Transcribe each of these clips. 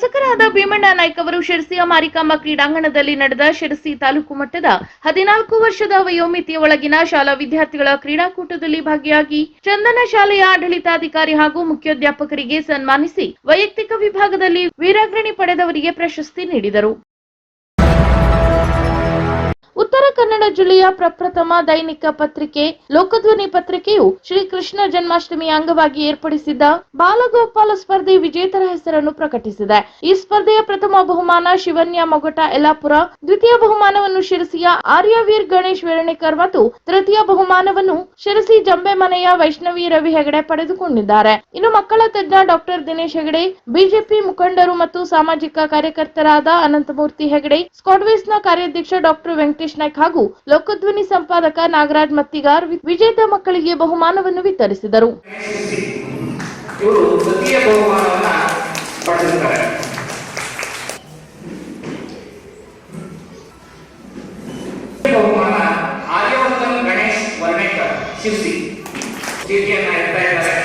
ಶಾಸಕರಾದ ಭೀಮಣ್ಣ ನಾಯ್ಕ ಅವರು ಶಿರಸಿಯ ಮಾರಿಕಾಂಬ ಕ್ರೀಡಾಂಗಣದಲ್ಲಿ ನಡೆದ ಶಿರಸಿ ತಾಲೂಕು ಮಟ್ಟದ ಹದಿನಾಲ್ಕು ವರ್ಷದ ವಯೋಮಿತಿಯ ಒಳಗಿನ ಶಾಲಾ ವಿದ್ಯಾರ್ಥಿಗಳ ಕ್ರೀಡಾಕೂಟದಲ್ಲಿ ಭಾಗಿಯಾಗಿ ಚಂದನ ಶಾಲೆಯ ಆಡಳಿತಾಧಿಕಾರಿ ಹಾಗೂ ಮುಖ್ಯೋಧ್ಯಾಪಕರಿಗೆ ಸನ್ಮಾನಿಸಿ ವೈಯಕ್ತಿಕ ವಿಭಾಗದಲ್ಲಿ ವೀರಾಗ್ರಣಿ ಪಡೆದವರಿಗೆ ಪ್ರಶಸ್ತಿ ನೀಡಿದರು. ಉತ್ತರ ಕನ್ನಡ ಜಿಲ್ಲೆಯ ಪ್ರಪ್ರಥಮ ದೈನಿಕ ಪತ್ರಿಕೆ, ಲೋಕಧ್ವನಿ ಪತ್ರಿಕೆಯು ಶ್ರೀ ಕೃಷ್ಣ ಜನ್ಮಾಷ್ಟಮಿ ಅಂಗವಾಗಿ ಏರ್ಪಡಿಸಿದ್ದ ಬಾಲಗೋಪಾಲ ಸ್ಪರ್ಧೆ ವಿಜೇತರ ಹೆಸರನ್ನು ಪ್ರಕಟಿಸಿದೆ. ಈ ಸ್ಪರ್ಧೆಯ ಪ್ರಥಮ ಬಹುಮಾನ ಶಿವನ್ಯ ಮೊಗಟ ಯಲ್ಲಾಪುರ ದ್ವಿತೀಯ ಬಹುಮಾನವನ್ನು ಶಿರಸಿಯ ಆರ್ಯವೀರ್ ಗಣೇಶ್ ವೇರಣೇಕರ್ ಮತ್ತು ತೃತೀಯ ಬಹುಮಾನವನ್ನು ಶಿರಸಿ ಜಂಬೆ ಮನೆಯ ವೈಷ್ಣವಿ ರವಿ ಹೆಗಡೆ ಪಡೆದುಕೊಂಡಿದ್ದಾರೆ. ಇನ್ನು ಮಕ್ಕಳ ತಜ್ಞ ಡಾಕ್ಟರ್ ದಿನೇಶ್ ಹೆಗಡೆ, ಬಿಜೆಪಿ ಮುಖಂಡರು ಮತ್ತು ಸಾಮಾಜಿಕ ಕಾರ್ಯಕರ್ತರಾದ ಅನಂತಮೂರ್ತಿ ಹೆಗಡೆ ಸ್ಕಾಡ್ವೇಸ್ನ ಕಾರ್ಯಾಧ್ಯಕ್ಷ ಡಾಕ್ಟರ್ ವೆಂಕಟೇಶ್ ನಾಯ್ಕ್ ಹಾಗೂ ಲೋಕಧ್ವನಿ ಸಂಪಾದಕ ನಾಗರಾಜ್ ಮತ್ತಿಗಾರ್ ವಿಜೇತ ಮಕ್ಕಳಿಗೆ ಬಹುಮಾನವನ್ನು ವಿತರಿಸಿದರು. ಬಹುಮಾನ ಗಣೇಶ್ ವರ್ಣೇಕರ್ ಶಿರ್ಸಿ ಇಡ್ತಾ ಇದ್ದಾರೆ.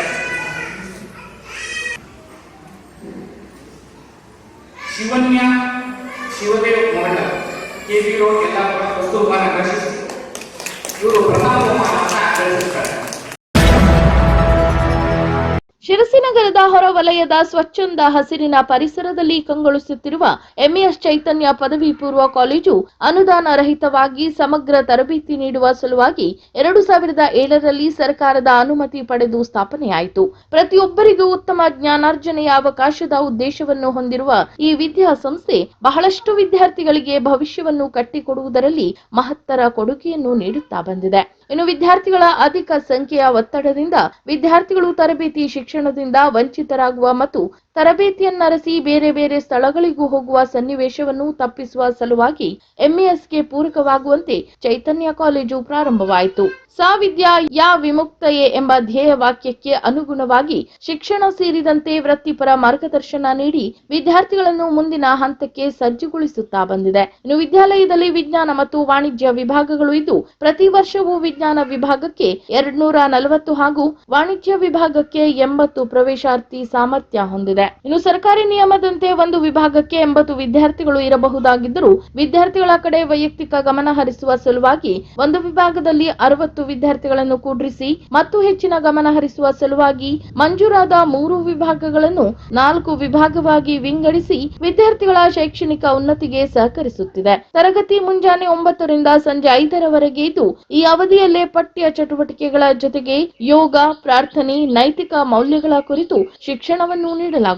ಹೊರವಲಯದ ಸ್ವಚ್ಛಂದ ಹಸಿರಿನ ಪರಿಸರದಲ್ಲಿ ಕಂಗೊಳಿಸುತ್ತಿರುವ ಎಂಇಎಸ್ ಚೈತನ್ಯ ಪದವಿ ಪೂರ್ವ ಕಾಲೇಜು ಅನುದಾನ ರಹಿತವಾಗಿ ಸಮಗ್ರ ತರಬೇತಿ ನೀಡುವ ಸಲುವಾಗಿ ಎರಡು ಸಾವಿರದ ಏಳರಲ್ಲಿ ಸರ್ಕಾರದ ಅನುಮತಿ ಪಡೆದು ಸ್ಥಾಪನೆಯಾಯಿತು. ಪ್ರತಿಯೊಬ್ಬರಿಗೂ ಉತ್ತಮ ಜ್ಞಾನಾರ್ಜನೆಯ ಅವಕಾಶದ ಉದ್ದೇಶವನ್ನು ಹೊಂದಿರುವ ಈ ವಿದ್ಯಾಸಂಸ್ಥೆ ಬಹಳಷ್ಟು ವಿದ್ಯಾರ್ಥಿಗಳಿಗೆ ಭವಿಷ್ಯವನ್ನು ಕಟ್ಟಿಕೊಡುವುದರಲ್ಲಿ ಮಹತ್ತರ ಕೊಡುಗೆಯನ್ನು ನೀಡುತ್ತಾ ಬಂದಿದೆ. ಇನ್ನು ವಿದ್ಯಾರ್ಥಿಗಳ ಅಧಿಕ ಸಂಖ್ಯೆಯ ಒತ್ತಡದಿಂದ ವಿದ್ಯಾರ್ಥಿಗಳು ತರಬೇತಿ ಶಿಕ್ಷಣದಿಂದ ವಂಚಿತರಾಗುವ ಮತ್ತು ತರಬೇತಿಯನ್ನರಸಿ ಬೇರೆ ಬೇರೆ ಸ್ಥಳಗಳಿಗೂ ಹೋಗುವ ಸನ್ನಿವೇಶವನ್ನು ತಪ್ಪಿಸುವ ಸಲುವಾಗಿ ಎಂಇಎಸ್ಗೆ ಪೂರಕವಾಗುವಂತೆ ಚೈತನ್ಯ ಕಾಲೇಜು ಪ್ರಾರಂಭವಾಯಿತು. ಸಾವಿದ್ಯಾ ಯಾ ವಿಮುಕ್ತಯೇ ಎಂಬ ಧ್ಯೇಯ ವಾಕ್ಯಕ್ಕೆ ಅನುಗುಣವಾಗಿ ಶಿಕ್ಷಣ ಸೇರಿದಂತೆ ವೃತ್ತಿಪರ ಮಾರ್ಗದರ್ಶನ ನೀಡಿ ವಿದ್ಯಾರ್ಥಿಗಳನ್ನು ಮುಂದಿನ ಹಂತಕ್ಕೆ ಸಜ್ಜುಗೊಳಿಸುತ್ತಾ ಬಂದಿದೆ. ಇನ್ನು ವಿದ್ಯಾಲಯದಲ್ಲಿ ವಿಜ್ಞಾನ ಮತ್ತು ವಾಣಿಜ್ಯ ವಿಭಾಗಗಳು ಇದ್ದು, ಪ್ರತಿ ವರ್ಷವೂ ವಿಜ್ಞಾನ ವಿಭಾಗಕ್ಕೆ ಎರಡ್ನೂರ ನಲವತ್ತು ಹಾಗೂ ವಾಣಿಜ್ಯ ವಿಭಾಗಕ್ಕೆ ಎಂಬತ್ತು ಪ್ರವೇಶಾರ್ಥಿ ಸಾಮರ್ಥ್ಯ ಹೊಂದಿದೆ. ಇನ್ನು ಸರ್ಕಾರಿ ನಿಯಮದಂತೆ ಒಂದು ವಿಭಾಗಕ್ಕೆ ಎಂಬತ್ತು ವಿದ್ಯಾರ್ಥಿಗಳು ಇರಬಹುದಾಗಿದ್ದರೂ ವಿದ್ಯಾರ್ಥಿಗಳ ಕಡೆ ವೈಯಕ್ತಿಕ ಗಮನ ಹರಿಸುವ ಸಲುವಾಗಿ ಒಂದು ವಿಭಾಗದಲ್ಲಿ ಅರವತ್ತು ವಿದ್ಯಾರ್ಥಿಗಳನ್ನು ಕೂಡ್ರಿಸಿ, ಮತ್ತು ಹೆಚ್ಚಿನ ಗಮನ ಹರಿಸುವ ಸಲುವಾಗಿ ಮಂಜೂರಾದ ಮೂರು ವಿಭಾಗಗಳನ್ನು ನಾಲ್ಕು ವಿಭಾಗವಾಗಿ ವಿಂಗಡಿಸಿ ವಿದ್ಯಾರ್ಥಿಗಳ ಶೈಕ್ಷಣಿಕ ಉನ್ನತಿಗೆ ಸಹಕರಿಸುತ್ತಿದೆ. ತರಗತಿ ಮುಂಜಾನೆ ಒಂಬತ್ತರಿಂದ ಸಂಜೆ ಐದರವರೆಗೆ ಇದ್ದು ಈ ಅವಧಿಯಲ್ಲೇ ಪಠ್ಯ ಚಟುವಟಿಕೆಗಳ ಜೊತೆಗೆ ಯೋಗ, ಪ್ರಾರ್ಥನೆ, ನೈತಿಕ ಮೌಲ್ಯಗಳ ಕುರಿತು ಶಿಕ್ಷಣವನ್ನು ನೀಡಲಾಗುತ್ತಿದೆ.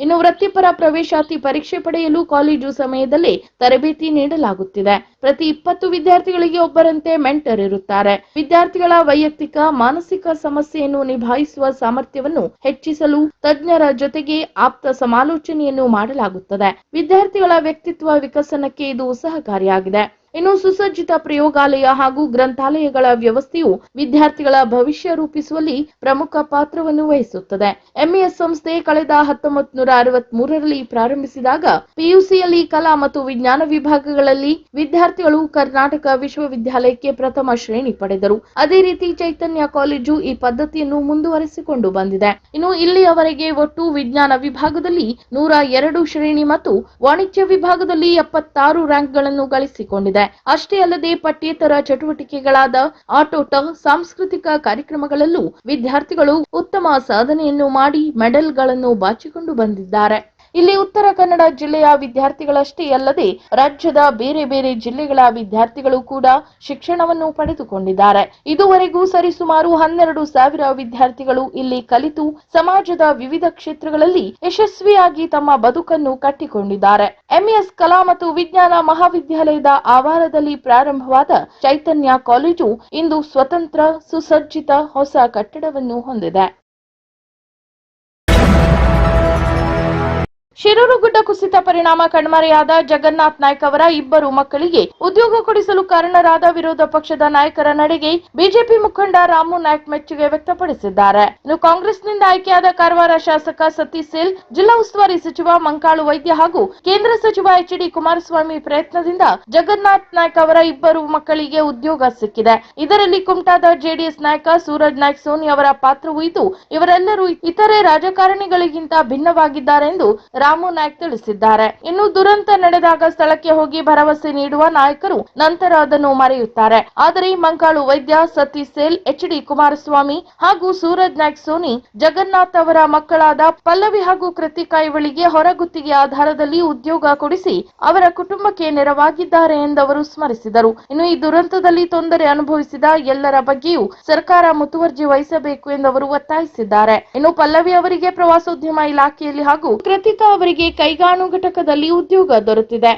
ಇನ್ನು ವೃತ್ತಿಪರ ಪ್ರವೇಶಾತಿ ಪರೀಕ್ಷೆ ಪಡೆಯಲು ಕಾಲೇಜು ಸಮಯದಲ್ಲಿ ತರಬೇತಿ ನೀಡಲಾಗುತ್ತಿದೆ. ಪ್ರತಿ ಇಪ್ಪತ್ತು ವಿದ್ಯಾರ್ಥಿಗಳಿಗೆ ಒಬ್ಬರಂತೆ ಮೆಂಟರ್ ಇರುತ್ತಾರೆ. ವಿದ್ಯಾರ್ಥಿಗಳ ವೈಯಕ್ತಿಕ, ಮಾನಸಿಕ ಸಮಸ್ಯೆಯನ್ನು ನಿಭಾಯಿಸುವ ಸಾಮರ್ಥ್ಯವನ್ನು ಹೆಚ್ಚಿಸಲು ತಜ್ಞರ ಜೊತೆಗೆ ಆಪ್ತ ಸಮಾಲೋಚನೆಯನ್ನು ಮಾಡಲಾಗುತ್ತದೆ. ವಿದ್ಯಾರ್ಥಿಗಳ ವ್ಯಕ್ತಿತ್ವ ವಿಕಸನಕ್ಕೆ ಇದು ಸಹಕಾರಿಯಾಗಿದೆ. ಇನ್ನು ಸುಸಜ್ಜಿತ ಪ್ರಯೋಗಾಲಯ ಹಾಗೂ ಗ್ರಂಥಾಲಯಗಳ ವ್ಯವಸ್ಥೆಯು ವಿದ್ಯಾರ್ಥಿಗಳ ಭವಿಷ್ಯ ರೂಪಿಸುವಲ್ಲಿ ಪ್ರಮುಖ ಪಾತ್ರವನ್ನು ವಹಿಸುತ್ತದೆ. ಎಂಇಎಸ್ ಸಂಸ್ಥೆ ಕಳೆದ ಹತ್ತೊಂಬತ್ ನೂರ ಅರವತ್ ಮೂರರಲ್ಲಿ ಪ್ರಾರಂಭಿಸಿದಾಗ ಪಿಯುಸಿಯಲ್ಲಿ ಕಲಾ ಮತ್ತು ವಿಜ್ಞಾನ ವಿಭಾಗಗಳಲ್ಲಿ ವಿದ್ಯಾರ್ಥಿಗಳು ಕರ್ನಾಟಕ ವಿಶ್ವವಿದ್ಯಾಲಯಕ್ಕೆ ಪ್ರಥಮ ಶ್ರೇಣಿ ಪಡೆದರು. ಅದೇ ರೀತಿ ಚೈತನ್ಯ ಕಾಲೇಜು ಈ ಪದ್ಧತಿಯನ್ನು ಮುಂದುವರೆಸಿಕೊಂಡು ಬಂದಿದೆ. ಇನ್ನು ಇಲ್ಲಿಯವರೆಗೆ ಒಟ್ಟು ವಿಜ್ಞಾನ ವಿಭಾಗದಲ್ಲಿ ನೂರ ಎರಡು ಶ್ರೇಣಿ ಮತ್ತು ವಾಣಿಜ್ಯ ವಿಭಾಗದಲ್ಲಿ ಎಪ್ಪತ್ತಾರು ರ್ಯಾಂಕ್ಗಳನ್ನು ಗಳಿಸಿಕೊಂಡಿದೆ. ಅಷ್ಟೇ ಅಲ್ಲದೆ ಪಠ್ಯೇತರ ಚಟುವಟಿಕೆಗಳಾದ ಆಟೋಟ ಸಾಂಸ್ಕೃತಿಕ ಕಾರ್ಯಕ್ರಮಗಳಲ್ಲೂ ವಿದ್ಯಾರ್ಥಿಗಳು ಉತ್ತಮ ಸಾಧನೆಯನ್ನು ಮಾಡಿ ಮೆಡಲ್ಗಳನ್ನು ಬಾಚಿಕೊಂಡು ಬಂದಿದ್ದಾರೆ. ಇಲ್ಲಿ ಉತ್ತರ ಕನ್ನಡ ಜಿಲ್ಲೆಯ ವಿದ್ಯಾರ್ಥಿಗಳಷ್ಟೇ ಅಲ್ಲದೆ ರಾಜ್ಯದ ಬೇರೆ ಬೇರೆ ಜಿಲ್ಲೆಗಳ ವಿದ್ಯಾರ್ಥಿಗಳು ಕೂಡ ಶಿಕ್ಷಣವನ್ನು ಪಡೆದುಕೊಂಡಿದ್ದಾರೆ. ಇದುವರೆಗೂ ಸರಿಸುಮಾರು ಹನ್ನೆರಡು ಸಾವಿರ ವಿದ್ಯಾರ್ಥಿಗಳು ಇಲ್ಲಿ ಕಲಿತು ಸಮಾಜದ ವಿವಿಧ ಕ್ಷೇತ್ರಗಳಲ್ಲಿ ಯಶಸ್ವಿಯಾಗಿ ತಮ್ಮ ಬದುಕನ್ನು ಕಟ್ಟಿಕೊಂಡಿದ್ದಾರೆ. ಎಂಎಸ್ ಕಲಾ ಮತ್ತು ವಿಜ್ಞಾನ ಮಹಾವಿದ್ಯಾಲಯದ ಆವಾರದಲ್ಲಿ ಪ್ರಾರಂಭವಾದ ಚೈತನ್ಯ ಕಾಲೇಜು ಇಂದು ಸ್ವತಂತ್ರ ಸುಸಜ್ಜಿತ ಹೊಸ ಕಟ್ಟಡವನ್ನು ಹೊಂದಿದೆ. ಶಿರೂರುಗುಡ್ಡ ಕುಸಿತ ಪರಿಣಾಮ ಕಣ್ಮರೆಯಾದ ಜಗನ್ನಾಥ್ ನಾಯ್ಕ ಅವರ ಇಬ್ಬರು ಮಕ್ಕಳಿಗೆ ಉದ್ಯೋಗ ಕೊಡಿಸಲು ಕಾರಣರಾದ ವಿರೋಧ ಪಕ್ಷದ ನಾಯಕರ ನಡೆಗೆ ಬಿಜೆಪಿ ಮುಖಂಡ ರಾಮು ನಾಯ್ಕ ಮೆಚ್ಚುಗೆ ವ್ಯಕ್ತಪಡಿಸಿದ್ದಾರೆ. ಇನ್ನು ಕಾಂಗ್ರೆಸ್ನಿಂದ ಆಯ್ಕೆಯಾದ ಕಾರವಾರ ಶಾಸಕ ಸತೀಶ್ ಸೇಲ್, ಜಿಲ್ಲಾ ಉಸ್ತುವಾರಿ ಸಚಿವ ಮಂಕಾಳು ವೈದ್ಯ ಹಾಗೂ ಕೇಂದ್ರ ಸಚಿವ ಎಚ್ ಡಿ ಕುಮಾರಸ್ವಾಮಿ ಪ್ರಯತ್ನದಿಂದ ಜಗನ್ನಾಥ್ ನಾಯ್ಕ ಅವರ ಇಬ್ಬರು ಮಕ್ಕಳಿಗೆ ಉದ್ಯೋಗ ಸಿಕ್ಕಿದೆ. ಇದರಲ್ಲಿ ಕುಮಟಾದ ಜೆಡಿಎಸ್ ನಾಯಕ ಸೂರಜ್ ನಾಯ್ಕ, ಸೋನಿ ಅವರ ಪಾತ್ರವೂ ಇದ್ದು ಇವರೆಲ್ಲರೂ ಇತರೆ ರಾಜಕಾರಣಿಗಳಿಗಿಂತ ಭಿನ್ನವಾಗಿದ್ದಾರೆಂದು ರಾಮು ನಾಯ್ಕ್ ತಿಳಿಸಿದ್ದಾರೆ. ಇನ್ನು ದುರಂತ ನಡೆದಾಗ ಸ್ಥಳಕ್ಕೆ ಹೋಗಿ ಭರವಸೆ ನೀಡುವ ನಾಯಕರು ನಂತರ ಅದನ್ನು ಮರೆಯುತ್ತಾರೆ. ಆದರೆ ಮಂಗಾಳು ವೈದ್ಯ ಸತೀಶ್ ಸೇಲ್, ಎಚ್ ಡಿ ಕುಮಾರಸ್ವಾಮಿ ಹಾಗೂ ಸೂರಜ್ ನಾಯ್ಕ್ ಸೋನಿ, ಜಗನ್ನಾಥ್ ಅವರ ಮಕ್ಕಳಾದ ಪಲ್ಲವಿ ಹಾಗೂ ಕೃತಿಕಾ ಇವಳಿಗೆ ಹೊರಗುತ್ತಿಗೆ ಆಧಾರದಲ್ಲಿ ಉದ್ಯೋಗ ಕೊಡಿಸಿ ಅವರ ಕುಟುಂಬಕ್ಕೆ ನೆರವಾಗಿದ್ದಾರೆ ಎಂದವರು ಸ್ಮರಿಸಿದರು. ಇನ್ನು ಈ ದುರಂತದಲ್ಲಿ ತೊಂದರೆ ಅನುಭವಿಸಿದ ಎಲ್ಲರ ಬಗ್ಗೆಯೂ ಸರ್ಕಾರ ಮುತುವರ್ಜಿ ವಹಿಸಬೇಕು ಎಂದು ಅವರು ಒತ್ತಾಯಿಸಿದ್ದಾರೆ. ಇನ್ನು ಪಲ್ಲವಿ ಅವರಿಗೆ ಪ್ರವಾಸೋದ್ಯಮ ಇಲಾಖೆಯಲ್ಲಿ ಹಾಗೂ ಕೃತಿಕಾ ಅವರಿಗೆ ಕೈಗಾಣು ಘಟಕದಲ್ಲಿ ಉದ್ಯೋಗ ದೊರೆತಿದೆ.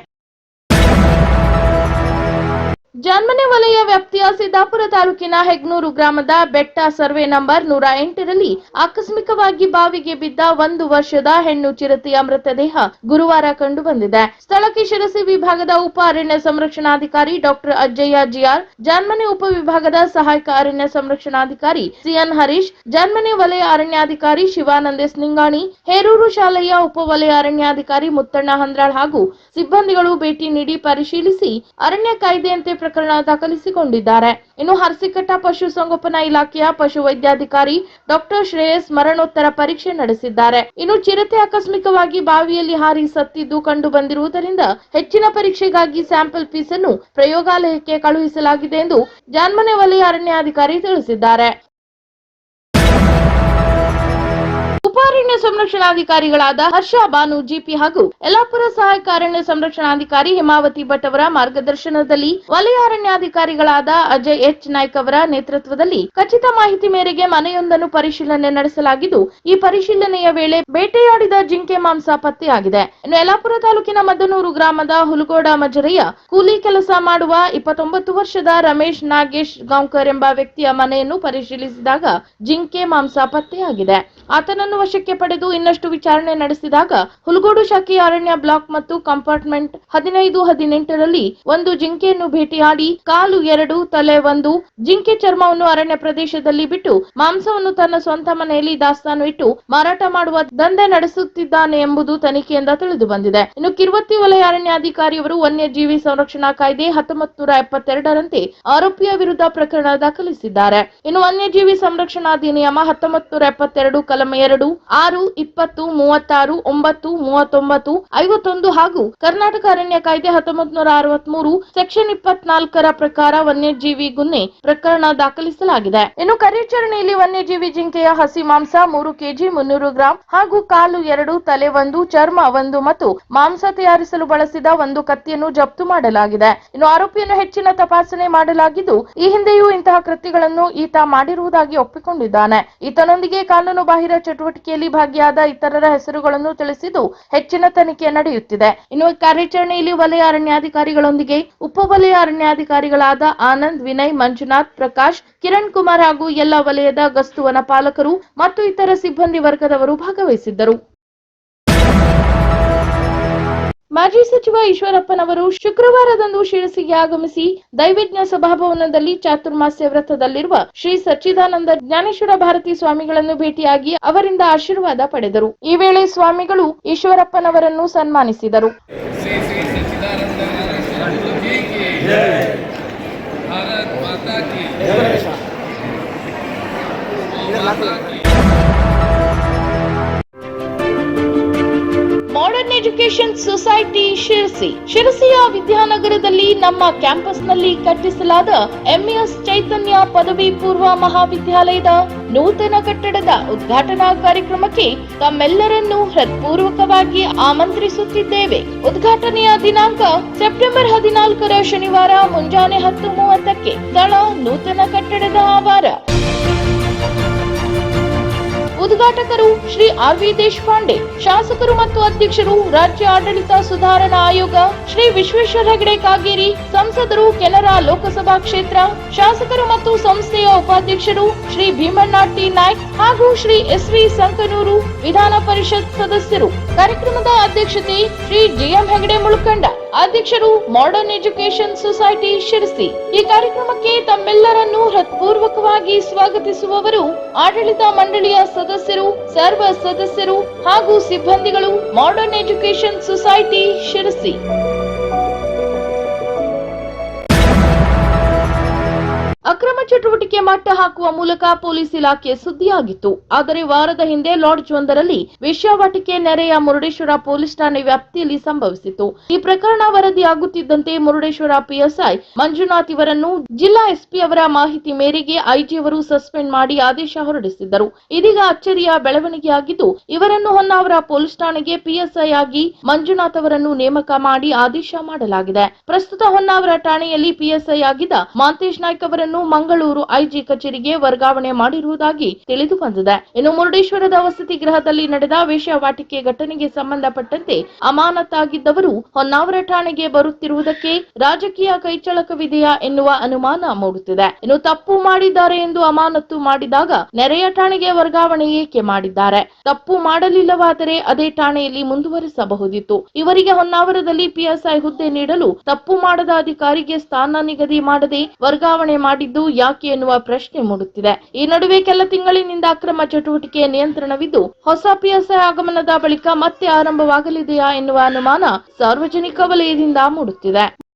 ಜಾನ್ಮನೆ ವಲಯ ವ್ಯಾಪ್ತಿಯ ಸಿದ್ದಾಪುರ ತಾಲೂಕಿನ ಹೆಗ್ನೂರು ಗ್ರಾಮದ ಬೆಟ್ಟ ಸರ್ವೆ ನಂಬರ್ ನೂರ ಎಂಟರಲ್ಲಿ ಆಕಸ್ಮಿಕವಾಗಿ ಬಾವಿಗೆ ಬಿದ್ದ ಒಂದು ವರ್ಷದ ಹೆಣ್ಣು ಚಿರತೆಯ ಮೃತದೇಹ ಗುರುವಾರ ಕಂಡು ಬಂದಿದೆ ಸ್ಥಳಕ್ಕೆ ಶಿರಸಿ ವಿಭಾಗದ ಉಪ ಅರಣ್ಯ ಸಂರಕ್ಷಣಾಧಿಕಾರಿ ಡಾಕ್ಟರ್ ಅಜ್ಜಯ್ಯ ಜಿಆರ್ ಜನ್ಮನೆ ಉಪವಿಭಾಗದ ಸಹಾಯಕ ಅರಣ್ಯ ಸಂರಕ್ಷಣಾಧಿಕಾರಿ ಸಿಎನ್ ಹರೀಶ್, ಜರ್ಮನಿ ವಲಯ ಅರಣ್ಯಾಧಿಕಾರಿ ಶಿವಾನಂದ ನಿಂಗಾಣಿ, ಹೇರೂರು ಶಾಲೆಯ ಉಪವಲಯ ಅರಣ್ಯಾಧಿಕಾರಿ ಮುತ್ತಣ್ಣ ಹಂದ್ರಾಳ್ ಹಾಗೂ ಸಿಬ್ಬಂದಿಗಳು ಭೇಟಿ ನೀಡಿ ಪರಿಶೀಲಿಸಿ ಅರಣ್ಯ ಕಾಯ್ದೆಯಂತೆ ಪ್ರಕರಣ ದಾಖಲಿಸಿಕೊಂಡಿದ್ದಾರೆ. ಇನ್ನು ಹರ್ಸಿಕಟ್ಟ ಪಶುಸಂಗೋಪನಾ ಇಲಾಖೆಯ ಪಶು ವೈದ್ಯಾಧಿಕಾರಿ ಡಾಕ್ಟರ್ ಶ್ರೇಯಸ್ ಮರಣೋತ್ತರ ಪರೀಕ್ಷೆ ನಡೆಸಿದ್ದಾರೆ. ಇನ್ನು ಚಿರತೆ ಆಕಸ್ಮಿಕವಾಗಿ ಬಾವಿಯಲ್ಲಿ ಹಾರಿ ಸತ್ತಿದ್ದು ಕಂಡು ಬಂದಿರುವುದರಿಂದ ಹೆಚ್ಚಿನ ಪರೀಕ್ಷೆಗಾಗಿ ಸ್ಯಾಂಪಲ್ ಪೀಸ್ ಅನ್ನು ಪ್ರಯೋಗಾಲಯಕ್ಕೆ ಕಳುಹಿಸಲಾಗಿದೆ ಎಂದು ಜಾನ್ಮನೆ ವಲಯ ಅರಣ್ಯಾಧಿಕಾರಿ ತಿಳಿಸಿದ್ದಾರೆ. ಉಪಾರಣ್ಯ ಸಂರಕ್ಷಣಾಧಿಕಾರಿಗಳಾದ ಹರ್ಷ ಬಾನು, ಜಿಪಿ ಹಾಗೂ ಯಲಾಪುರ ಸಹಾಯಕ ಅರಣ್ಯ ಸಂರಕ್ಷಣಾಧಿಕಾರಿ ಹಿಮಾವತಿ ಭಟ್ ಅವರ ಮಾರ್ಗದರ್ಶನದಲ್ಲಿ ವಲಯ ಅರಣ್ಯಾಧಿಕಾರಿಗಳಾದ ಅಜಯ್ ಎಚ್ ನಾಯ್ಕ್ ಅವರ ನೇತೃತ್ವದಲ್ಲಿ ಖಚಿತ ಮಾಹಿತಿ ಮೇರೆಗೆ ಮನೆಯೊಂದನ್ನು ಪರಿಶೀಲನೆ ನಡೆಸಲಾಗಿದ್ದು, ಈ ಪರಿಶೀಲನೆಯ ವೇಳೆ ಬೇಟೆಯಾಡಿದ ಜಿಂಕೆ ಮಾಂಸ ಪತ್ತೆಯಾಗಿದೆ. ಇನ್ನು ಯಲ್ಲಾಪುರ ತಾಲೂಕಿನ ಮದ್ದನೂರು ಗ್ರಾಮದ ಹುಲಗೋಡ ಮಜರೆಯ ಕೂಲಿ ಕೆಲಸ ಮಾಡುವ ಇಪ್ಪತ್ತೊಂಬತ್ತು ವರ್ಷದ ರಮೇಶ್ ನಾಗೇಶ್ ಗಾಂವ್ಕರ್ ಎಂಬ ವ್ಯಕ್ತಿಯ ಮನೆಯನ್ನು ಪರಿಶೀಲಿಸಿದಾಗ ಜಿಂಕೆ ಮಾಂಸ ಪತ್ತೆಯಾಗಿದೆ. ಆತನನ್ನು ವಶಕ್ಕೆ ಪಡೆದು ಇನ್ನಷ್ಟು ವಿಚಾರಣೆ ನಡೆಸಿದಾಗ ಹುಲಗೋಡು ಶಾಖೆಯ ಅರಣ್ಯ ಬ್ಲಾಕ್ ಮತ್ತು ಕಂಪಾರ್ಟ್ಮೆಂಟ್ ಹದಿನೈದು, ಹದಿನೆಂಟರಲ್ಲಿ ಒಂದು ಜಿಂಕೆಯನ್ನು ಭೇಟಿಯಾಡಿ ಕಾಲು ಎರಡು, ತಲೆ ಒಂದು ಜಿಂಕೆ ಚರ್ಮವನ್ನು ಅರಣ್ಯ ಪ್ರದೇಶದಲ್ಲಿ ಬಿಟ್ಟು ಮಾಂಸವನ್ನು ತನ್ನ ಸ್ವಂತ ಮನೆಯಲ್ಲಿ ದಾಸ್ತಾನು ಇಟ್ಟು ಮಾರಾಟ ಮಾಡುವ ದಂಧೆ ನಡೆಸುತ್ತಿದ್ದಾನೆ ಎಂಬುದು ತನಿಖೆಯಿಂದ ತಿಳಿದು ಬಂದಿದೆ. ಇನ್ನು ಕಿರುವತ್ತಿ ವಲಯ ಅರಣ್ಯಾಧಿಕಾರಿಯವರು ವನ್ಯಜೀವಿ ಸಂರಕ್ಷಣಾ ಕಾಯ್ದೆ ಹತ್ತೊಂಬತ್ತು ನೂರ ಎಪ್ಪತ್ತೆರಡರಂತೆ ಆರೋಪಿಯ ವಿರುದ್ಧ ಪ್ರಕರಣ ದಾಖಲಿಸಿದ್ದಾರೆ. ಇನ್ನು ವನ್ಯಜೀವಿ ಸಂರಕ್ಷಣಾಧಿನಿಯಮ ಹತ್ತೊಂಬತ್ತು ನೂರ ಎಪ್ಪತ್ತೆರಡು ಕಲಂ ಎರಡು, ಆರು, ಇಪ್ಪತ್ತು, ಮೂವತ್ತಾರು, ಒಂಬತ್ತು, ಮೂವತ್ತೊಂಬತ್ತು, ಐವತ್ತೊಂದು ಹಾಗೂ ಕರ್ನಾಟಕ ಅರಣ್ಯ ಕಾಯ್ದೆ ಹತ್ತೊಂಬತ್ ನೂರ ಅರವತ್ಮೂರು, ಸೆಕ್ಷನ್ ಇಪ್ಪತ್ನಾಲ್ಕರ ಪ್ರಕಾರ ವನ್ಯಜೀವಿ ಗುನ್ನೆ ಪ್ರಕರಣ ದಾಖಲಿಸಲಾಗಿದೆ. ಇನ್ನು ಕಾರ್ಯಾಚರಣೆಯಲ್ಲಿ ವನ್ಯಜೀವಿ ಜಿಂಕೆಯ ಹಸಿ ಮಾಂಸ ಮೂರು ಕೆಜಿ ಮುನ್ನೂರು ಗ್ರಾಂ ಹಾಗೂ ಕಾಲು ಎರಡು, ತಲೆ ಒಂದು, ಚರ್ಮ ಒಂದು ಮತ್ತು ಮಾಂಸ ತಯಾರಿಸಲು ಬಳಸಿದ ಒಂದು ಕತ್ತಿಯನ್ನು ಜಪ್ತು ಮಾಡಲಾಗಿದೆ. ಇನ್ನು ಆರೋಪಿಯನ್ನು ಹೆಚ್ಚಿನ ತಪಾಸಣೆ ಮಾಡಲಾಗಿದ್ದು, ಈ ಹಿಂದೆಯೂ ಇಂತಹ ಕೃತ್ಯಗಳನ್ನು ಈತ ಮಾಡಿರುವುದಾಗಿ ಒಪ್ಪಿಕೊಂಡಿದ್ದಾನೆ. ಈತನೊಂದಿಗೆ ಕಾನೂನು ಬಾಹಿರ ಚಟುವಟಿಕೆಯಲ್ಲಿ ಭಾಗಿಯಾದ ಇತರರ ಹೆಸರುಗಳನ್ನು ತಿಳಿಸಿದ್ದು ಹೆಚ್ಚಿನ ತನಿಖೆ ನಡೆಯುತ್ತಿದೆ. ಇನ್ನು ಕಾರ್ಯಾಚರಣೆಯಲ್ಲಿ ವಲಯ ಅರಣ್ಯಾಧಿಕಾರಿಗಳೊಂದಿಗೆ ಉಪವಲಯ ಅರಣ್ಯಾಧಿಕಾರಿಗಳಾದ ಆನಂದ್, ವಿನಯ್, ಮಂಜುನಾಥ್, ಪ್ರಕಾಶ್, ಕಿರಣ್ ಕುಮಾರ್ ಹಾಗೂ ಎಲ್ಲ ವಲಯದ ಗಸ್ತುವನ ಪಾಲಕರು ಮತ್ತು ಇತರ ಸಿಬ್ಬಂದಿ ವರ್ಗದವರು ಭಾಗವಹಿಸಿದ್ದರು. ಮಾಜಿ ಸಚಿವ ಈಶ್ವರಪ್ಪನವರು ಶುಕ್ರವಾರದಂದು ಶಿರಸಿಗೆ ಆಗಮಿಸಿ ದೈವಜ್ಞ ಸಭಾಭವನದಲ್ಲಿ ಚಾತುರ್ಮಾಸ್ಯ ವ್ರತದಲ್ಲಿರುವ ಶ್ರೀ ಸಚ್ಚಿದಾನಂದ ಜ್ಞಾನೇಶ್ವರ ಭಾರತಿ ಸ್ವಾಮಿಗಳನ್ನು ಭೇಟಿಯಾಗಿ ಅವರಿಂದ ಆಶೀರ್ವಾದ ಪಡೆದರು. ಈ ವೇಳೆ ಸ್ವಾಮಿಗಳು ಈಶ್ವರಪ್ಪನವರನ್ನು ಸನ್ಮಾನಿಸಿದರು. Modern education society Sirsi. ಶಿರಸಿಯ ವಿದ್ಯಾನಗರದಲ್ಲಿ ನಮ್ಮ ಕ್ಯಾಂಪಸ್ನಲ್ಲಿ ಕಟ್ಟಿಸಲಾದ ಎಂಎಸ್ ಚೈತನ್ಯ ಪದವಿ ಪೂರ್ವ ಮಹಾವಿದ್ಯಾಲಯದ ನೂತನ ಕಟ್ಟಡದ ಉದ್ಘಾಟನಾ ಕಾರ್ಯಕ್ರಮಕ್ಕೆ ತಮ್ಮೆಲ್ಲರನ್ನೂ ಹೃತ್ಪೂರ್ವಕವಾಗಿ ಆಮಂತ್ರಿಸುತ್ತಿದ್ದೇವೆ. ಉದ್ಘಾಟನೆಯ ದಿನಾಂಕ ಸೆಪ್ಟೆಂಬರ್ ಹದಿನಾಲ್ಕರ ಶನಿವಾರ ಮುಂಜಾನೆ ಹತ್ತು ಮೂವತ್ತಕ್ಕೆ. ಸ್ಥಳ ನೂತನ ಕಟ್ಟಡದ ಆವಾರ. ಉದ್ಘಾಟಕರು ಶ್ರೀ ಆರ್ ವಿ ದೇಶಪಾಂಡೆ, ಶಾಸಕರು ಮತ್ತು ಅಧ್ಯಕ್ಷರು ರಾಜ್ಯ ಆಡಳಿತ ಸುಧಾರಣಾ ಆಯೋಗ, ಶ್ರೀ ವಿಶ್ವೇಶ್ವರ ಹೆಗಡೆ ಕಾಗೇರಿ, ಸಂಸದರು ಕೆನರಾ ಲೋಕಸಭಾ ಕ್ಷೇತ್ರ, ಶಾಸಕರು ಮತ್ತು ಸಂಸ್ಥೆಯ ಉಪಾಧ್ಯಕ್ಷರು ಶ್ರೀ ಭೀಮಣ್ಣ ಟಿ. ನಾಯ್ಕ್ ಹಾಗೂ ಶ್ರೀ ಎಸ್ ವಿ ಸಂಕನೂರು ವಿಧಾನ ಪರಿಷತ್ ಸದಸ್ಯರು. ಕಾರ್ಯಕ್ರಮದ ಅಧ್ಯಕ್ಷತೆ ಶ್ರೀ ಜಿ ಎಂ ಹೆಗಡೆ ಮುಳುಕಂಡ. ಅಧ್ಯಕ್ಷರು ಮಾಡರ್ನ್ ಎಜುಕೇಶನ್ ಸೊಸೈಟಿ ಶಿರಸಿ. ಈ ಕಾರ್ಯಕ್ರಮಕ್ಕೆ ತಮ್ಮೆಲ್ಲರನ್ನೂ ಹೃತ್ಪೂರ್ವಕವಾಗಿ ಸ್ವಾಗತಿಸುವವರು ಆಡಳಿತ ಮಂಡಳಿಯ ಸದಸ್ಯರು, ಸರ್ವ ಸದಸ್ಯರು ಹಾಗೂ ಸಿಬ್ಬಂದಿಗಳು ಮಾಡರ್ನ್ ಎಜುಕೇಶನ್ ಸೊಸೈಟಿ ಶಿರಸಿ. ಚಟುವಟಿಕೆ ಮಟ್ಟ ಹಾಕುವ ಮೂಲಕ ಪೊಲೀಸ್ ಇಲಾಖೆ ಸುದ್ದಿಯಾಗಿತ್ತು. ಆದರೆ ವಾರದ ಹಿಂದೆ ಲಾಡ್ಜ್ ಒಂದರಲ್ಲಿ ವೇಶ್ಯಾವಾಟಿಕೆ ನೆರೆಯ ಮುರುಡೇಶ್ವರ ಪೊಲೀಸ್ ಠಾಣೆ ವ್ಯಾಪ್ತಿಯಲ್ಲಿ ಸಂಭವಿಸಿತು ಈ ಪ್ರಕರಣ ವರದಿಯಾಗುತ್ತಿದ್ದಂತೆ ಮುರುಡೇಶ್ವರ ಪಿಎಸ್ಐ ಮಂಜುನಾಥ್ ಇವರನ್ನು ಜಿಲ್ಲಾ ಎಸ್ಪಿ ಅವರ ಮಾಹಿತಿ ಮೇರೆಗೆ ಐಜಿ ಅವರು ಸಸ್ಪೆಂಡ್ ಮಾಡಿ ಆದೇಶ ಹೊರಡಿಸಿದ್ದರು. ಇದೀಗ ಅಚ್ಚರಿಯ ಬೆಳವಣಿಗೆಯಾಗಿದ್ದು, ಇವರನ್ನು ಹೊನ್ನಾವರ ಪೊಲೀಸ್ ಠಾಣೆಗೆ ಪಿಎಸ್ಐ ಆಗಿ ಮಂಜುನಾಥ್ ಅವರನ್ನು ನೇಮಕ ಮಾಡಿ ಆದೇಶ ಮಾಡಲಾಗಿದೆ. ಪ್ರಸ್ತುತ ಹೊನ್ನಾವರ ಠಾಣೆಯಲ್ಲಿ ಪಿಎಸ್ಐ ಆಗಿದ್ದ ಮಾಂತೇಶ್ ನಾಯ್ಕ್ ಅವರನ್ನು ಮಂಗಳೂರು ಐಜಿ ಕಚೇರಿಗೆ ವರ್ಗಾವಣೆ ಮಾಡಿರುವುದಾಗಿ ತಿಳಿದು ಬಂದಿದೆ ಇನ್ನು ಮುರುಡೇಶ್ವರದ ವಸತಿ ಗೃಹದಲ್ಲಿ ನಡೆದ ವೇಶ್ಯಾವಾಟಿಕೆ ಘಟನೆಗೆ ಸಂಬಂಧಪಟ್ಟಂತೆ ಅಮಾನತಾಗಿದ್ದವರು ಹೊನ್ನಾವರ ಠಾಣೆಗೆ ಬರುತ್ತಿರುವುದಕ್ಕೆ ರಾಜಕೀಯ ಕೈಚಳಕವಿದೆಯಾ ಎನ್ನುವ ಅನುಮಾನ ಮೂಡುತ್ತಿದೆ. ಇನ್ನು ತಪ್ಪು ಮಾಡಿದ್ದಾರೆ ಎಂದು ಅಮಾನತು ಮಾಡಿದಾಗ ನೆರೆಯ ಠಾಣೆಗೆ ವರ್ಗಾವಣೆ ಏಕೆ ಮಾಡಿದ್ದಾರೆ? ತಪ್ಪು ಮಾಡಲಿಲ್ಲವಾದರೆ ಅದೇ ಠಾಣೆಯಲ್ಲಿ ಮುಂದುವರಿಸಬಹುದಿತ್ತು. ಇವರಿಗೆ ಹೊನ್ನಾವರದಲ್ಲಿ ಪಿಎಸ್ಐ ಹುದ್ದೆ ನೀಡಲು ತಪ್ಪು ಮಾಡದ ಅಧಿಕಾರಿಗೆ ಸ್ಥಾನ ನಿಗದಿ ಮಾಡದೆ ವರ್ಗಾವಣೆ ಮಾಡಿದ್ದು ಯಾಕೆ ಎನ್ನುವ ಪ್ರಶ್ನೆ ಮೂಡುತ್ತಿದೆ. ಈ ನಡುವೆ ಕೆಲ ತಿಂಗಳಿನಿಂದ ಅಕ್ರಮ ಚಟುವಟಿಕೆ ನಿಯಂತ್ರಣವಿದ್ದು, ಹೊಸ ಪಿಎಸ್ಐ ಆಗಮನದ ಬಳಿಕ ಮತ್ತೆ ಆರಂಭವಾಗಲಿದೆಯಾ ಎನ್ನುವ ಅನುಮಾನ ಸಾರ್ವಜನಿಕ ವಲಯದಿಂದ ಮೂಡುತ್ತಿದೆ.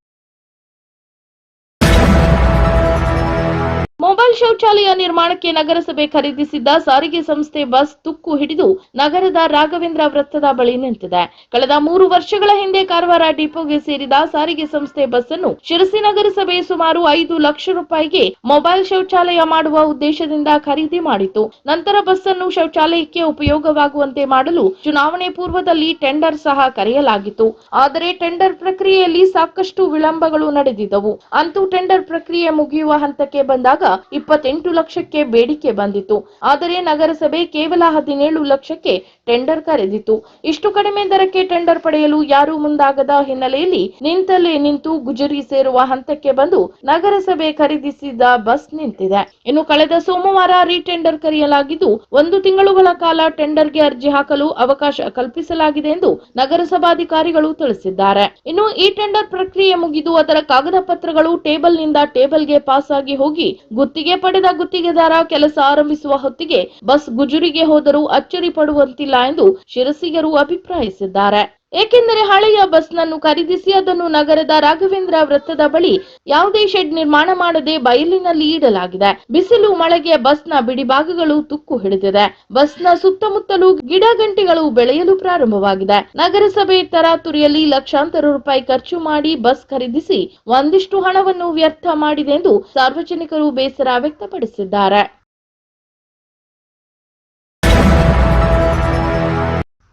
ಮೊಬೈಲ್ ಶೌಚಾಲಯ ನಿರ್ಮಾಣಕ್ಕೆ ನಗರಸಭೆ ಖರೀದಿಸಿದ್ದ ಸಾರಿಗೆ ಸಂಸ್ಥೆ ಬಸ್ ತುಕ್ಕು ಹಿಡಿದು ನಗರದ ರಾಘವೇಂದ್ರ ವೃತ್ತದ ಬಳಿ ನಿಂತಿದೆ. ಕಳೆದ ಮೂರು ವರ್ಷಗಳ ಹಿಂದೆ ಕಾರವಾರ ಡಿಪೋಗೆ ಸೇರಿದ ಸಾರಿಗೆ ಸಂಸ್ಥೆ ಬಸ್ ಅನ್ನು ಶಿರಸಿ ನಗರಸಭೆ ಸುಮಾರು ಐದು ಲಕ್ಷ ರೂಪಾಯಿಗೆ ಮೊಬೈಲ್ ಶೌಚಾಲಯ ಮಾಡುವ ಉದ್ದೇಶದಿಂದ ಖರೀದಿ ಮಾಡಿತು. ನಂತರ ಬಸ್ ಅನ್ನು ಶೌಚಾಲಯಕ್ಕೆ ಉಪಯೋಗವಾಗುವಂತೆ ಮಾಡಲು ಚುನಾವಣೆ ಪೂರ್ವದಲ್ಲಿ ಟೆಂಡರ್ ಸಹ ಕರೆಯಲಾಗಿತ್ತು. ಆದರೆ ಟೆಂಡರ್ ಪ್ರಕ್ರಿಯೆಯಲ್ಲಿ ಸಾಕಷ್ಟು ವಿಳಂಬಗಳು ನಡೆದಿದ್ದವು. ಅಂತೂ ಟೆಂಡರ್ ಪ್ರಕ್ರಿಯೆ ಮುಗಿಯುವ ಹಂತಕ್ಕೆ ಬಂದಾಗ ಇಪ್ಪತ್ತೆಂಟು ಲಕ್ಷಕ್ಕೆ ಬೇಡಿಕೆ ಬಂದಿತ್ತು. ಆದರೆ ನಗರಸಭೆ ಕೇವಲ ಹದಿನೇಳು ಲಕ್ಷಕ್ಕೆ ಟೆಂಡರ್ ಕರೆದಿತು ಇಷ್ಟು ಕಡಿಮೆ ದರಕ್ಕೆ ಟೆಂಡರ್ ಪಡೆಯಲು ಯಾರೂ ಮುಂದಾಗದ ಹಿನ್ನೆಲೆಯಲ್ಲಿ ನಿಂತಲ್ಲೇ ನಿಂತು ಗುಜರಿ ಸೇರುವ ಹಂತಕ್ಕೆ ಬಂದು ನಗರಸಭೆ ಖರೀದಿಸಿದ ಬಸ್ ನಿಂತಿದೆ. ಇನ್ನು ಕಳೆದ ಸೋಮವಾರ ರೀಟೆಂಡರ್ ಕರೆಯಲಾಗಿದ್ದು, ಒಂದು ತಿಂಗಳುಗಳ ಕಾಲ ಟೆಂಡರ್ಗೆ ಅರ್ಜಿ ಹಾಕಲು ಅವಕಾಶ ಕಲ್ಪಿಸಲಾಗಿದೆ ಎಂದು ನಗರಸಭಾಧಿಕಾರಿಗಳು ತಿಳಿಸಿದ್ದಾರೆ. ಇನ್ನು ಈ ಟೆಂಡರ್ ಪ್ರಕ್ರಿಯೆ ಮುಗಿದು ಅದರ ಕಾಗದ ಪತ್ರಗಳು ಟೇಬಲ್ನಿಂದ ಟೇಬಲ್ಗೆ ಪಾಸ್ ಆಗಿ ಹೋಗಿ ಗುತ್ತಿಗೆ ಪಡೆದ ಗುತ್ತಿಗೆದಾರ ಕೆಲಸ ಆರಂಭಿಸುವ ಹೊತ್ತಿಗೆ ಬಸ್ ಗುಜುರಿಗೆ ಹೋದರೂ ಅಚ್ಚರಿ ಪಡುವಂತಿಲ್ಲ ಎಂದು ಶಿರಸಿಗರು ಅಭಿಪ್ರಾಯಿಸಿದ್ದಾರೆ. ಏಕೆಂದರೆ ಹಳೆಯ ಬಸ್ನನ್ನು ಖರೀದಿಸಿ ಅದನ್ನು ನಗರದ ರಾಘವೇಂದ್ರ ವೃತ್ತದ ಬಳಿ ಯಾವುದೇ ಶೆಡ್ ನಿರ್ಮಾಣ ಮಾಡದೆ ಬಯಲಿನಲ್ಲಿ ಇಡಲಾಗಿದೆ. ಬಿಸಿಲು, ಮಳೆಗೆ ಬಸ್ನ ಬಿಡಿಭಾಗಗಳು ತುಕ್ಕು ಹಿಡಿದಿದೆ. ಬಸ್ನ ಸುತ್ತಮುತ್ತಲೂ ಗಿಡ ಗಂಟೆಗಳು ಬೆಳೆಯಲು ಪ್ರಾರಂಭವಾಗಿದೆ. ನಗರಸಭೆ ತರಾತುರಿಯಲ್ಲಿ ಲಕ್ಷಾಂತರ ರೂಪಾಯಿ ಖರ್ಚು ಮಾಡಿ ಬಸ್ ಖರೀದಿಸಿ ಒಂದಿಷ್ಟು ಹಣವನ್ನು ವ್ಯರ್ಥ ಮಾಡಿದೆ ಎಂದು ಸಾರ್ವಜನಿಕರು ಬೇಸರ ವ್ಯಕ್ತಪಡಿಸಿದ್ದಾರೆ.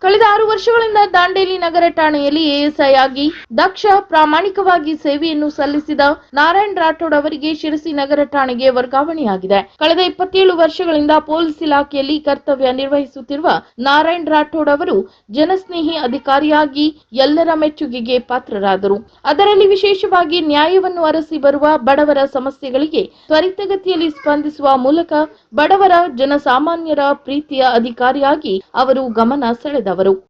ಕಳೆದ ಆರು ವರ್ಷಗಳಿಂದ ದಾಂಡೇಲಿ ನಗರ ಠಾಣೆಯಲ್ಲಿ ಎಎಸ್ಐ ಆಗಿ ದಕ್ಷ ಪ್ರಾಮಾಣಿಕವಾಗಿ ಸೇವೆಯನ್ನು ಸಲ್ಲಿಸಿದ ನಾರಾಯಣ್ ರಾಠೋಡ್ ಅವರಿಗೆ ಶಿರಸಿ ನಗರ ಠಾಣೆಗೆ ವರ್ಗಾವಣೆಯಾಗಿದೆ. ಕಳೆದ ಇಪ್ಪತ್ತೇಳು ವರ್ಷಗಳಿಂದ ಪೊಲೀಸ್ ಇಲಾಖೆಯಲ್ಲಿ ಕರ್ತವ್ಯ ನಿರ್ವಹಿಸುತ್ತಿರುವ ನಾರಾಯಣ್ ರಾಠೋಡ್ ಅವರು ಜನಸ್ನೇಹಿ ಅಧಿಕಾರಿಯಾಗಿ ಎಲ್ಲರ ಮೆಚ್ಚುಗೆಗೆ ಪಾತ್ರರಾದರು. ಅದರಲ್ಲಿ ವಿಶೇಷವಾಗಿ ನ್ಯಾಯವನ್ನು ಅರಸಿ ಬರುವ ಬಡವರ ಸಮಸ್ಯೆಗಳಿಗೆ ತ್ವರಿತಗತಿಯಲ್ಲಿ ಸ್ಪಂದಿಸುವ ಮೂಲಕ ಬಡವರ ಜನಸಾಮಾನ್ಯರ ಪ್ರೀತಿಯ ಅಧಿಕಾರಿಯಾಗಿ ಅವರು ಗಮನ delimitadora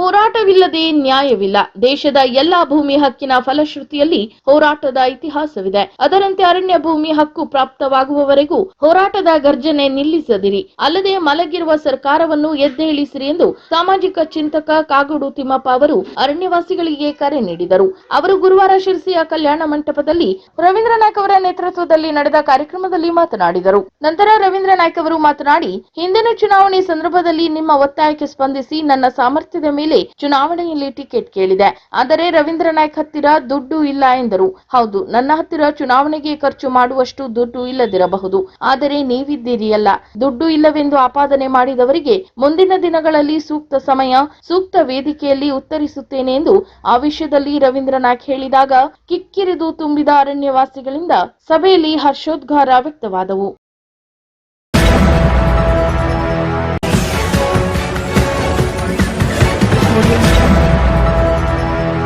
ಹೋರಾಟವಿಲ್ಲದೆ ನ್ಯಾಯವಿಲ್ಲ. ದೇಶದ ಎಲ್ಲಾ ಭೂಮಿ ಹಕ್ಕಿನ ಫಲಶ್ರುತಿಯಲ್ಲಿ ಹೋರಾಟದ ಇತಿಹಾಸವಿದೆ. ಅದರಂತೆ ಅರಣ್ಯ ಭೂಮಿ ಹಕ್ಕು ಪ್ರಾಪ್ತವಾಗುವವರೆಗೂ ಹೋರಾಟದ ಗರ್ಜನೆ ನಿಲ್ಲಿಸದಿರಿ. ಅಲ್ಲದೆ ಮಲಗಿರುವ ಸರ್ಕಾರವನ್ನು ಎದ್ದೇಳಿಸಿರಿ ಎಂದು ಸಾಮಾಜಿಕ ಚಿಂತಕ ಕಾಗೋಡು ತಿಮ್ಮಪ್ಪ ಅವರು ಅರಣ್ಯವಾಸಿಗಳಿಗೆ ಕರೆ ನೀಡಿದರು. ಅವರು ಗುರುವಾರ ಶಿರಸಿಯ ಕಲ್ಯಾಣ ಮಂಟಪದಲ್ಲಿ ರವೀಂದ್ರ ನಾಯ್ಕ ಅವರ ನೇತೃತ್ವದಲ್ಲಿ ನಡೆದ ಕಾರ್ಯಕ್ರಮದಲ್ಲಿ ಮಾತನಾಡಿದರು. ನಂತರ ರವೀಂದ್ರ ನಾಯ್ಕ ಅವರು ಮಾತನಾಡಿ, ಹಿಂದಿನ ಚುನಾವಣೆ ಸಂದರ್ಭದಲ್ಲಿ ನಿಮ್ಮ ಒತ್ತಾಯಕ್ಕೆ ಸ್ಪಂದಿಸಿ ನನ್ನ ಸಾಮರ್ಥ್ಯದ ಮೇಲೆ ಚುನಾವಣೆಯಲ್ಲಿ ಟಿಕೆಟ್ ಕೇಳಿದೆ. ಆದರೆ ರವೀಂದ್ರ ನಾಯ್ಕ್ ಹತ್ತಿರ ದುಡ್ಡು ಇಲ್ಲ ಎಂದರು. ಹೌದು, ನನ್ನ ಹತ್ತಿರ ಚುನಾವಣೆಗೆ ಖರ್ಚು ಮಾಡುವಷ್ಟು ದುಡ್ಡು ಇಲ್ಲದಿರಬಹುದು. ಆದರೆ ನೀವಿದ್ದೀರಿಯಲ್ಲ. ದುಡ್ಡು ಇಲ್ಲವೆಂದು ಆಪಾದನೆ ಮಾಡಿದವರಿಗೆ ಮುಂದಿನ ದಿನಗಳಲ್ಲಿ ಸೂಕ್ತ ಸಮಯ, ಸೂಕ್ತ ವೇದಿಕೆಯಲ್ಲಿ ಉತ್ತರಿಸುತ್ತೇನೆ ಎಂದು ಆ ವಿಷಯದಲ್ಲಿ ರವೀಂದ್ರ ನಾಯ್ಕ್ ಹೇಳಿದಾಗ ಕಿಕ್ಕಿರಿದು ತುಂಬಿದ ಅರಣ್ಯವಾಸಿಗಳಿಂದ ಸಭೆಯಲ್ಲಿ ಹರ್ಷೋದ್ಗಾರ ವ್ಯಕ್ತವಾದವು. Audio